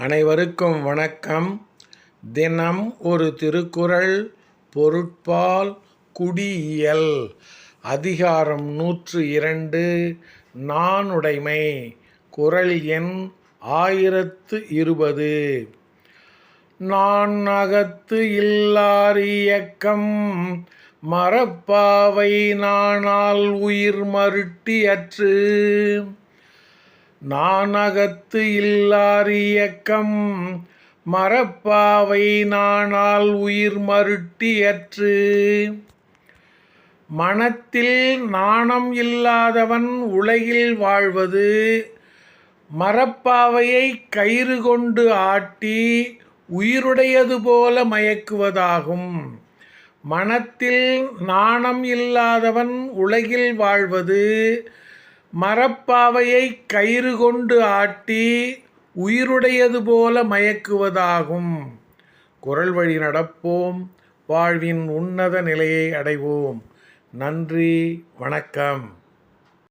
அனைவருக்கும் வணக்கம். தினம் ஒரு திருக்குறள் பொருட்பால் குடியியல். அதிகாரம் நூற்று இரண்டு நானுடைமை. குரல் எண் ஆயிரத்து இருபது. நான் அகத்து இல்லார் இயக்கம் மரப்பாவை நானால் உயிர் மருட்டியற்று. நானகத்து இல்லார் இயக்கம் மரப்பாவை நானால் உயிர் மருட்டியற்று மனத்தில் நாணம் இல்லாதவன் உலகில் வாழ்வது மரப்பாவையை கயிறு கொண்டு ஆட்டி உயிருடையது போல மயக்குவதாகும். மனத்தில் நாணம் இல்லாதவன் உலகில் வாழ்வது மரப்பாவையை கயிறு கொண்டு ஆட்டி உயிருடையது போல மயக்குவதாகும். குரல் வழி நடப்போம். வாழ்வின் உன்னத நிலையை அடைவோம். நன்றி. வணக்கம்.